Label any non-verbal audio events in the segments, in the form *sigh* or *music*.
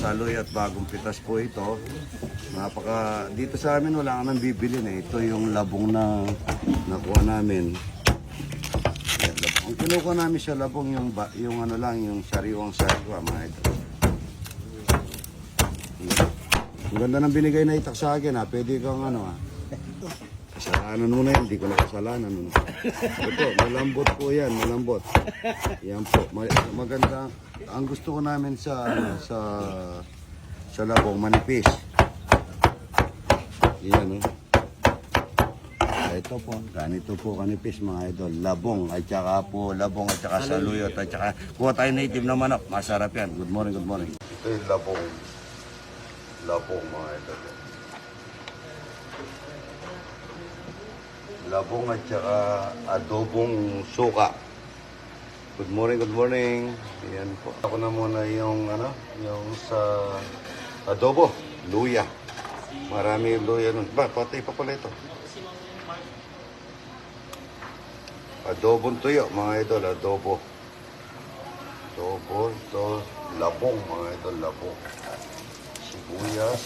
Saloy at bagong pitas po ito. Napaka dito sa amin wala kang bibili na. Ito yung labong na nakuha namin. Ayan, labong. Ang kinukuha namin sa labong yung yung ano lang yung sariwang sariwa mga ito. Ang ganda ng binigay na itak sa akin ha. Pwede kang ano ha. Kasalanan mo na yan, hindi ko na kasalanan. Ano. Ito, malambot po yan, malambot. Yan po, ma- maganda. Ang gusto ko namin sa, ano, sa, sa labong, manipis. Yan, oh. Ah, Ito po, ganito po kanipis mga idol. Labong, at saka po, labong at saka saluyot, at saka kuha tayo native na manok. Masarap yan. Good morning, good morning. Ito yung labong. Labong mga idol. Labong at saka adobong suka. Good morning, good morning. Ayan po. Ako na muna yung ano, yung sa adobo, luya. Marami yung luya nun. Ba, pati pa pala ito. Adobong tuyo, mga idol, adobo. Adobo, ito, labong, mga idol, labong. Sibuyas.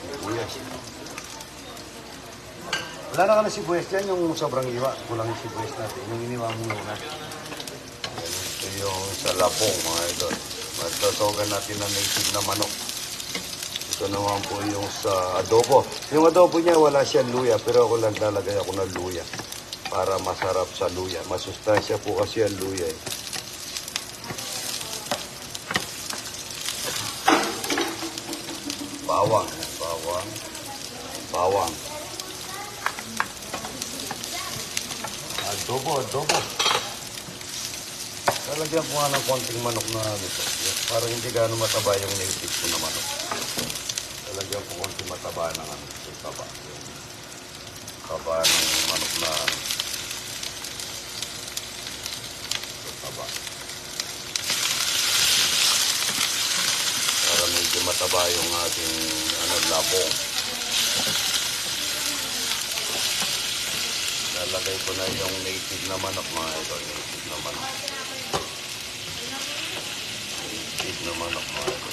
Sibuyas. Wala na ka na sibuyas dyan, yung sobrang iwa. Kulang yung sibuyas natin. Yung iniwa mo muna. Ito yung sa lapong, mga idol. Matatogan natin ng native na manok. Ito naman po yung sa adobo. Yung adobo niya, wala siyang luya. Pero ako lang lalagay ako ng luya. Para masarap sa luya. Masustansya po kasi ang luya eh. Bawang. Bawang. Bawang. Adobo, adobo. Lalagyan ko nga ng konting manok na nito. Para hindi gaano mataba yung native ko na manok. Lalagyan ko konting mataba ng ano. Taba. Taba ng manok na taba. Para medyo mataba yung ating ano, labong. Lalagay ko na yung native na manok mga ito. Native na manok. Native na manok mga ito.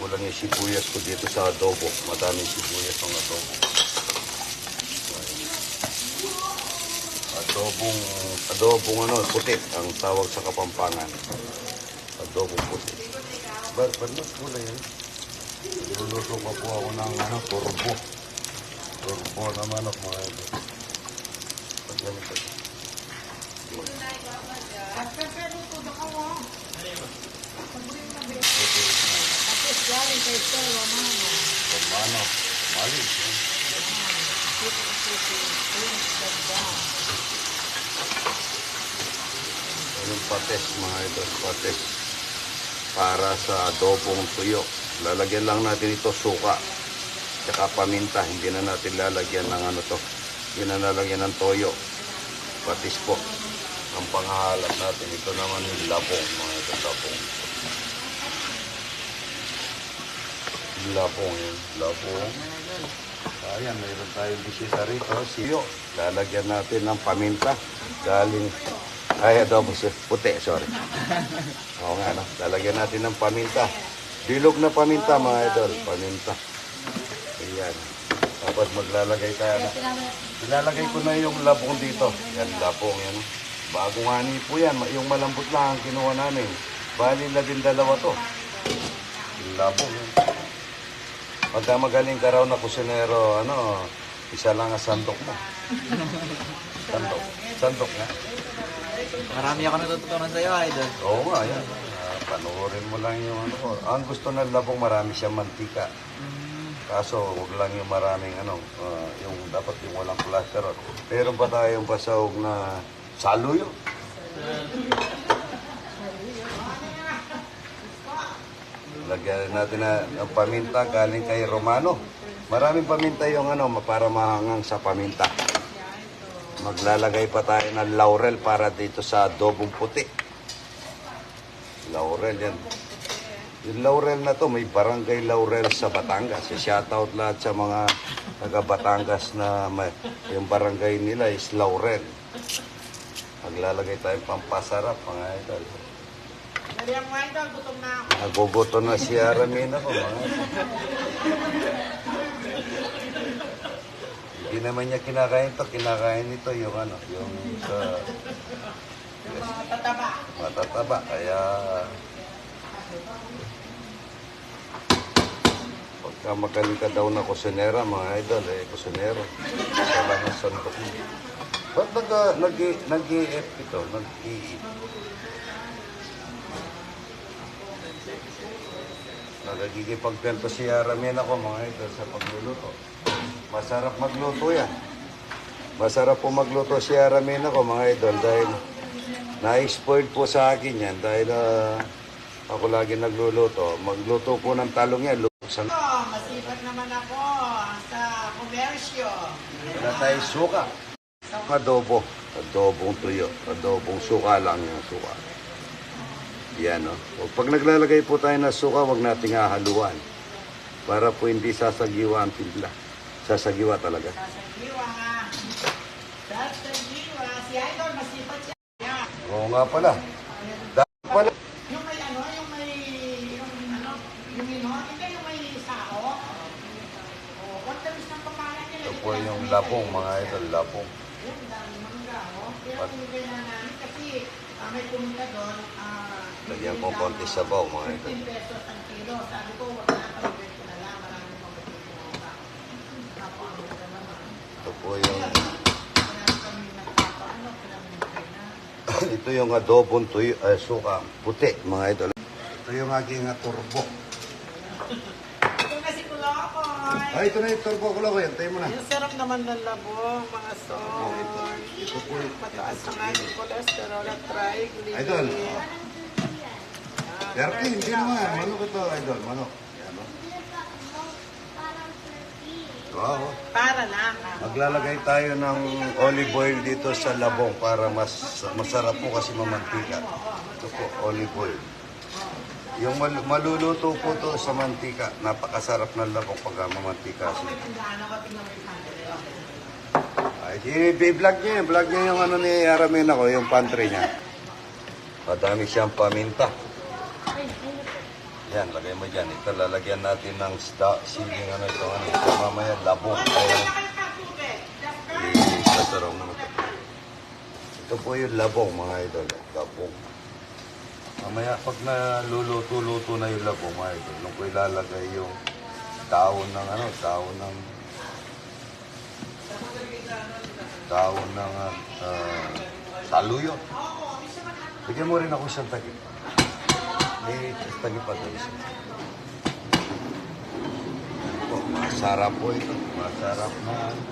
Kulang yung sibuyas ko dito sa adobo. Madaming sibuyas ang adobo. Adobong, adobong ano, puti ang tawag sa Kapampangan. Adobong puti. Ba't ba't mas kulay yan? Luluto pa po ako ng ano, turbo. Turbo na manok mga ito. Pag ganito. Romano. Mali. Yung pates mga ito, pates. Para sa adobong tuyo. Lalagyan lang natin ito suka. Tsaka paminta. Hindi na natin lalagyan ng ano to. Hindi na lalagyan ng toyo. Patis po. Ang panghahalap natin ito naman yung labong. Mga ito labong. Yun. Labong. Ayan, mayroon tayong bisita rito. Siyo. Lalagyan natin ng paminta. Galing ay, adobo. Puti, sorry. Oo nga, no? Lalagyan natin ng paminta. Bilog na paminta, mga idol. Paminta. Ayan. Tapos maglalagay tayo na. Ilalagay ko na yung labong dito. Yan, labong yan. Bagong ani po yan. Yung malambot lang ang kinuha namin. Bali na din dalawa to. Labong yan. Pagka magaling ka raw na kusinero, ano, isa lang ang sandok mo. Sandok. Sandok nga. Marami ako natututunan sa'yo, idol. Oo nga, yan. Panoorin mo lang yung ano. Ang gusto ng labong marami siyang mantika. Kaso, huwag lang yung maraming ano, ah, yung dapat yung walang cholesterol. Meron pa tayong pasahog na saluyo. Lagyan natin na ang paminta galing kay Romano. Maraming paminta yung ano, para mahangang sa paminta. Maglalagay pa tayo ng laurel para dito sa adobong puti. Laurel yan. Yung laurel na to, may barangay laurel sa Batangas. Shoutout lahat sa mga taga Batangas na may, yung barangay nila is laurel. Maglalagay tayong pampasarap, mga idol. Dali ang mga idol, gutom na ako. Naguguto na si Aramina ko, mga idol. Hindi naman niya kinakain to, kinakain nito yung ano, yung sa Yung mga tataba. matataba. Kaya pagka magaling ka daw na kusinera, mga idol, eh, kusinero. Sa ang sandok mo. Ba't nag, nag, nag-i-ep ito? Nag-i-ep? Nagagigipagpento si Aramin ako, mga idol, sa pagluluto. Masarap magluto yan. Masarap po magluto si Aramin ako, mga idol, dahil na-spoil po sa akin yan dahil ah, ako lagi nagluluto. Magluto po ng talong yan. Luksan. Oh, masipag naman ako sa komersyo. Wala tayo suka. Adobo. Adobong tuyo. Adobong suka lang yung suka. Yan? O, Pag naglalagay po tayo ng suka, wag nating hahaluan. Para po hindi sasagiwa ang timpla. Sasagiwa talaga. Sasagiwa nga. Sasagiwa. Si Idol, masipag siya. Oo nga pala. Dapat pala. Yung may ano, yung may, yung ano, yung minor, hindi yung may sao. Oh, what the ng pangalan nila? Ito po yung labong, mga idol, labong. Yung dami mangga, oh. Pero kung na namin kasi ah, may pumunta doon, ah, Lagyan ko konti sabaw, mga idol. 15 pesos ang kilo. Sabi ko, wag na pag ko na lang. Marami pang magkikita. Napakaganda naman. Ito po yung Kaya kami nagpapaano, pinamintay na. Ito yung adobong tuyo, eh, suka, puti, mga idol. Ito yung aking uh, turbo. Ito na si Kulokoy. Ay, ito na yung turbo ko lang ko yan. Tayo mo na. Yung sarap naman ng labong, mga son. Ito po yung... Mataas ang ating cholesterol at triglyceride. Idol. Pero hindi naman. Manok ito, idol. Manok. Yan, no? Wow. Para lang. Maglalagay tayo ng olive oil dito sa labong para mas masarap po kasi mamantika. Ito po, olive oil. Yung mal- maluluto po to sa mantika. Napakasarap ng labong pag mamantika siya. Ay, i-vlog niya. Vlog niya yung ano ni Aramin ako, yung pantry niya. Madami siyang paminta. Yan, lagay mo dyan. Ito, lalagyan natin ng sta, siling ano ito, ano. Ito mamaya, labong. Isasarong mo ito. Ito po yung labong, mga idol. Labong. Mamaya, pag naluluto-luto na yung labong, mga idol, nung ko ilalagay yung taon ng ano, taon ng taon ng uh, saluyot. Bigyan mo rin ako isang tagip. May tagip pa doon isa. Oh, masarap po ito. Masarap na ano.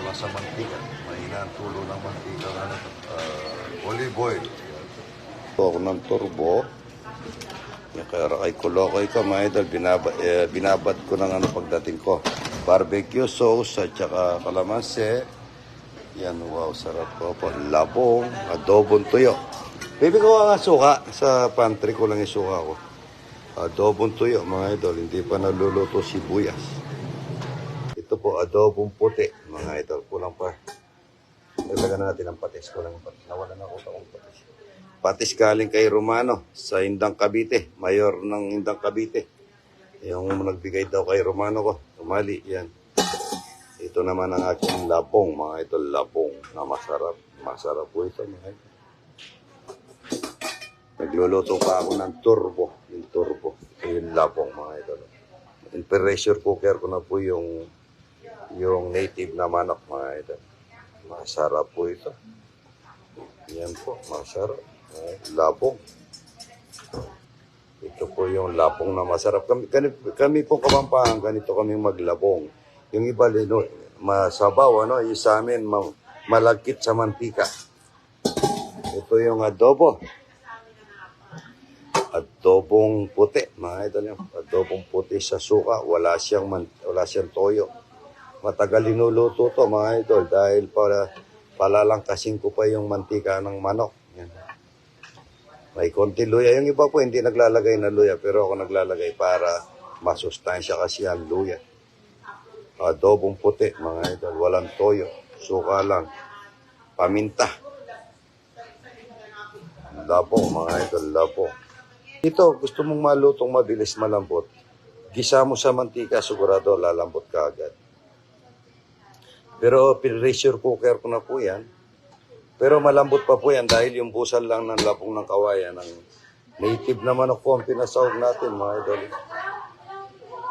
Wala sa mantika. Mahina ang tulo ng mantika. Ano, to? uh, olive oil. Ito ako ng turbo. Kaya kay Kulokoy ko, mga idol, binaba, eh, binabad ko ng ano pagdating ko. Barbecue sauce at saka kalamansi. Yan, wow, sarap po po. Labong, adobong tuyo. Baby ko nga suka. Sa pantry ko lang yung suka ko. Adobong tuyo, mga idol. Hindi pa naluluto sibuyas. Ito po, adobong puti, mga idol. Kulang pa. Naglagan na natin ang patis. Kulang pa. Nawalan ako sa akong patis. Patis galing kay Romano sa Indang Cavite. Mayor ng Indang Cavite. Yung nagbigay daw kay Romano ko. Tumali, yan. Ito naman ang aking labong, mga ito labong na masarap. Masarap po ito, mga ito. Nagluluto pa ako ng turbo. Yung turbo. Yung labong, mga ito. In pressure cooker ko na po yung yung native na manok, mga ito. Masarap po ito. Yan po, masarap. Eh, labong. Ito po yung labong na masarap. Kami, kami, kami po kapampangan, ganito kami maglabong. Yung iba, lino, masabaw, ano, yung sa amin, ma, malagkit sa mantika. Ito yung adobo. Adobong puti, mga idol yan. Adobong puti sa suka, wala siyang, man, wala siyang toyo. Matagal linuluto to, mga idol, dahil para palalangkasin ko pa yung mantika ng manok. Yan. May konti luya. Yung iba po hindi naglalagay na luya, pero ako naglalagay para masustansya kasi ang luya. Adobong puti, mga idol. Walang toyo. Suka lang. paminta. Labo, mga idol, labo. Ito, gusto mong malutong mabilis malambot. Gisa mo sa mantika, sigurado lalambot ka agad. Pero pressure cooker ko na po yan. Pero malambot pa po yan dahil yung busal lang ng labong ng kawayan ng native na manok po ang pinasahog natin mga idol.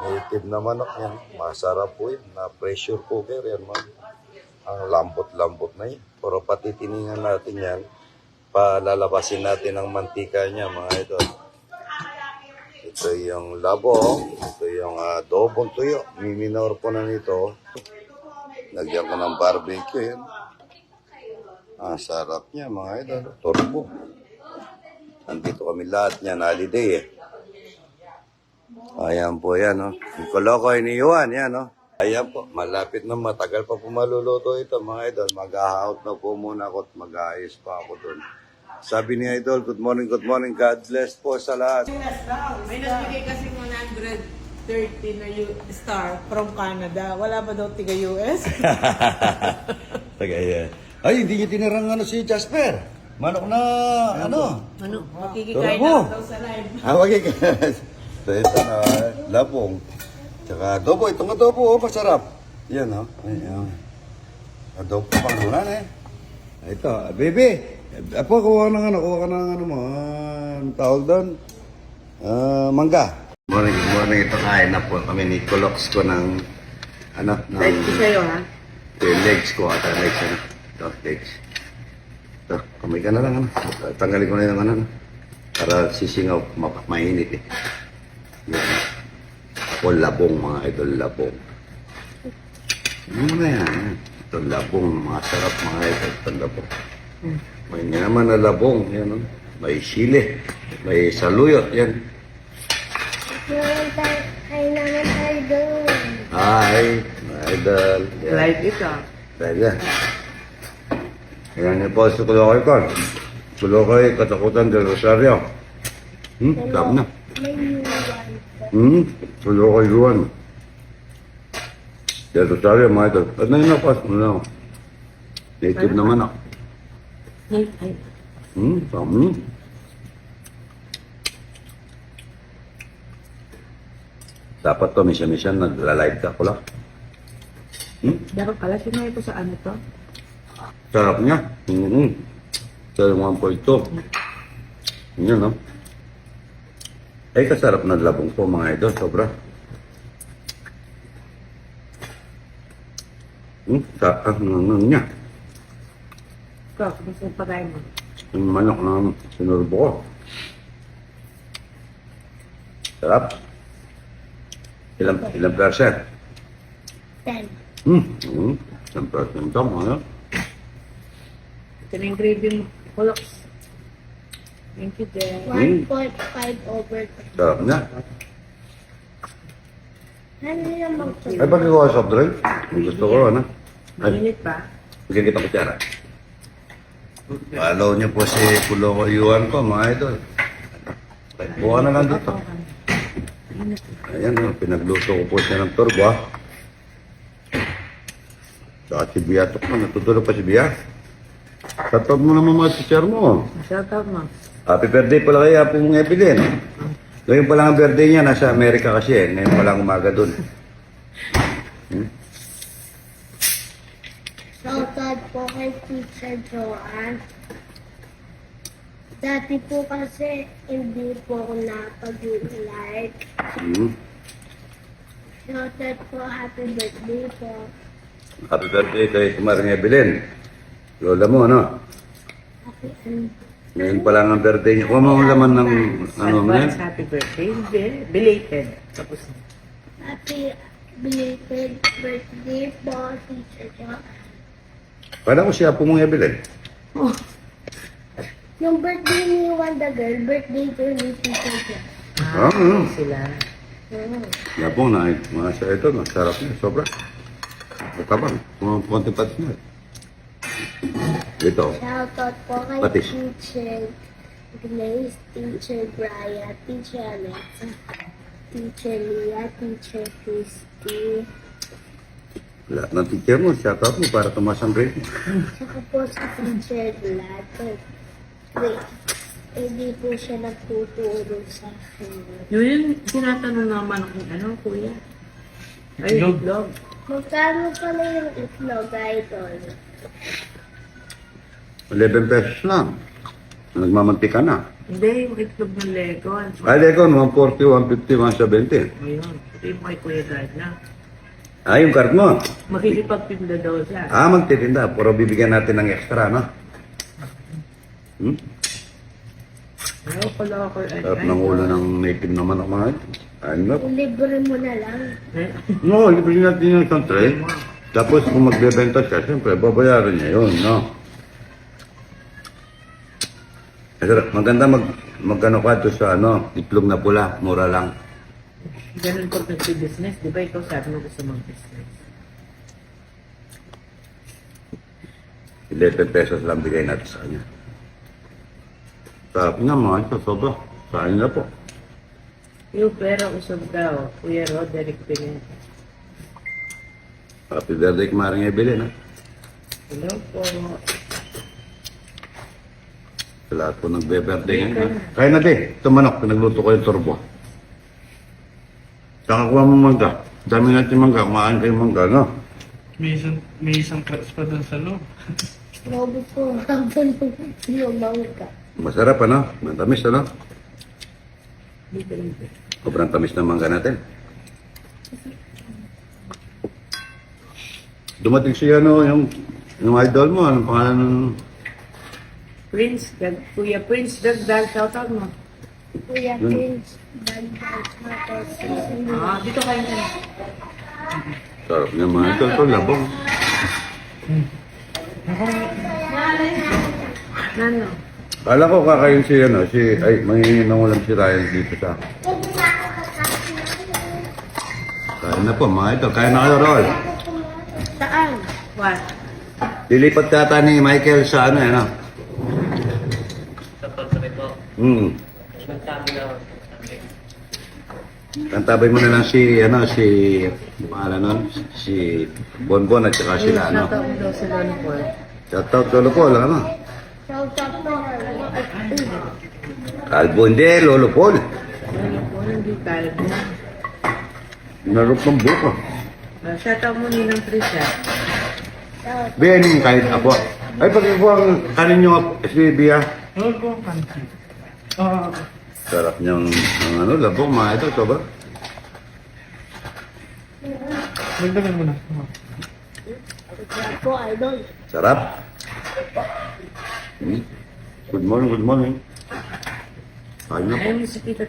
Native na manok yan. Masarap po yan. Na pressure cooker yan mga ang lambot-lambot na yan. Pero pati tiningan natin yan, palalabasin natin ang mantika niya mga idol. Ito yung labo, ito yung adobong tuyo. Miminor ko na nito. Lagyan ko ng barbecue yan. Ah, sarap niya mga idol. Turbo. Nandito kami lahat niyan, holiday eh. Ayan po yan, no. Yung kolokoy ni Juan, yan, no. Ayan po, malapit na matagal pa po maluluto ito, mga idol. Mag-out na po muna ako at mag-aayos pa ako doon. Sabi ni Idol, good morning, good morning. God bless po sa lahat. May nagbigay kasi 130 na U- star from Canada. Wala ba daw tiga US? Taga yan. Ay, hindi niyo tinirang ano si Jasper. Manok na, ano? ano? Makikikain na daw sa live. Hawag ka. so, ito na, labong. Tsaka adobo. Itong adobo, oh, masarap. Yan, oh. Ayan. Adobo pang ulan, eh. Ito, ah, baby. Apo, kuha ka ng ano, kuha ka ng ano mo. ah, Ang tawag doon. Ah, mangga. Morning, morning. Ito kain na po kami ni Colox ko ng, ano, ng... sa'yo, ha? Ito yung legs ko ata, legs ano. Ito, legs. Ito, kamay ka na lang ano. Tanggalin ko na yung ano. ano. Para sisingaw, ma- mainit eh. Yan. Ako labong mga idol labong. Ano mo na yan? Ito labong, mga sarap mga idol. Ito labong. May naman na labong. Yan, no? May sili. May saluyot. Yan. Ay naman tayo doon. Hi, mga idol. Yan. Live ito. Pwede. Ayan yung post ko kayo ko. Tulo kayo, katakutan del Rosario. Hmm, tama na. Hmm, tulo kayo Juan. Del Rosario, mga ito. At na yun na, post mo na. Native naman ako. Hmm, tama na. Dapat to, misya-misya, nagla-live ka pala. Hmm? Dapat pala sinay ko sa ano to? Sarap niya. Mm-hmm. Sarap 1.2. Yan, no? Ay, kasarap ng labong po, mga idol. Sobra. Hmm, sa ang ano niya. Ikaw, kumusta pa tayo mo? Yung manok na sinurbo ko. Sarap. Ilang, ilang percent? Ten. Hmm, hmm. Ilang percent ito, mga Ito na yung gravy mo. Kulox. Thank you. Jen. 1.5 over 10. Sarap niya. Ano yung magtuloy? Ay, bakit ko soft drink? Ang gusto ko, ano? Ay, Mainit pa. bigyan kita kutsara. Follow niyo po si Kuloko Yuan ko, mga idol. Buka na lang dito. Ayan, oh, pinagluto ko po siya ng turbo, ah. Saka si Bia, ito pa, natutulog pa si Bia. Tatawag mo naman mga teacher mo. Shout out mo. Happy birthday pala kaya po mong Evelyn. Ngayon pa lang ang birthday niya, nasa Amerika kasi eh. Ngayon pa lang umaga dun. Hmm? Shoutout po kay Teacher Joanne. Dati po kasi hindi po ako napag-like. Hmm. Shoutout po, happy birthday po. Happy birthday kay Kumaring Evelyn. Lola mo, ano? Happy and Ngayon pa lang ang birthday niya. Mo ang laman ng ano mo yan? Happy birthday. Hindi. Belated. Tapos na. happy belated birthday po, Teacher Joanne. Paano ko siya po mong Evelyn? Oh, Yung birthday ni Wanda Girl, birthday ko ni Teacher Joanne. Ah, mm. sila. Mm. Yapong na, mga sa ito, masarap niya, sobra. Matabang, mga konti patis na. Ito, Shoutout po kay Patis. Teacher Grace, Teacher Brian, Teacher Alexa, Teacher Leah, Teacher Christy, Lahat ng teacher mo, shout out mo para tumaas ang grade mo. Saka po sa teacher lahat. Wait. Hindi po siya nagtuturo sa akin. Yun yung tinatanong naman kung ano, kuya. Ay, Itlog. itlog. Magkano pala yung itlog, idol? 11 pesos lang. Nagmamantika na. Hindi, yung itlog ng Lego. Ay, Lekon, 140, 150, 170. Ayun, ito yung kay Kuya Dad na. Ah, yung card mo. Makikipagpinda daw siya. Ah, magtitinda. Pero bibigyan natin ng extra, no? Hmm? Ayaw pala ako. ay- Sarap ng ulo ng native naman ako mga ito. Ano? Libre mo na lang. Eh, No, libre natin yung isang tray. Tapos kung magbebenta siya, siyempre, babayaran niya yun, no? Maganda mag, magkano ka sa ano, itlog na pula, mura lang. Ganun ko nagsi-business. Di ba ikaw sabi mo gusto mag-business? 11 pesos lang bigay natin sa kanya. Sarap nga mga ito, sobra. Sa kanya na po. Yung pera usog daw. Kuya Roderick Pineda. Happy birthday kumaring Evelyn, ha? Hello po. Sa lahat po nagbe-birthday ngayon. ha? Kaya na din, ito manok, pinagluto ko yung turbo. Saka kuha mo mangga. Dami natin mangga, kumain kayo mangga, no? May isang, may isang cracks pa doon sa loob. *laughs* Grabe po, habang lumang ka. Masarap, ano? Matamis, ano? Sobrang tamis ng mangga natin. Dumating siya, ano, yung, yung idol mo, anong pangalan ng... Prince, Dag, Kuya Prince Dagdag, shoutout mo. Kuya dagdag matos. Ah, dito kayo na. Sarap niya mga idol, ito, labong. Nano? Kala ko kakain si, ano, si, ay, mangingi ng ulam si Ryan dito sa... Kain na po, mga idol. Kain na kayo, Rol. Saan? What? Lilipat kata ni Michael sa ano, ano? Sa pagsabi po. Hmm. Nagsabi na ako. Kantabay mo na lang si, ano, si, pangalan nun? Si Bonbon at saka sila, ano? Shoutout mo daw si Lolo Paul. Shoutout Lolo Paul, ano? Shout out po. Kalbo hindi, Lolo Paul. Lolo Paul, hindi kalbo. Narup ng buko. Uh, shoutout mo ninang Trisha. Bien, kahit ako. Ay, pag ako ang kanin nyo, si Bia. Lord ko, kansi. Ah, Sarap niyang, ang ano, labong, mga ito, sobra. magdagan mo na. po, idol. Sarap. Hmm. Good morning, good morning. Kain na po. Ayaw mo si Tita.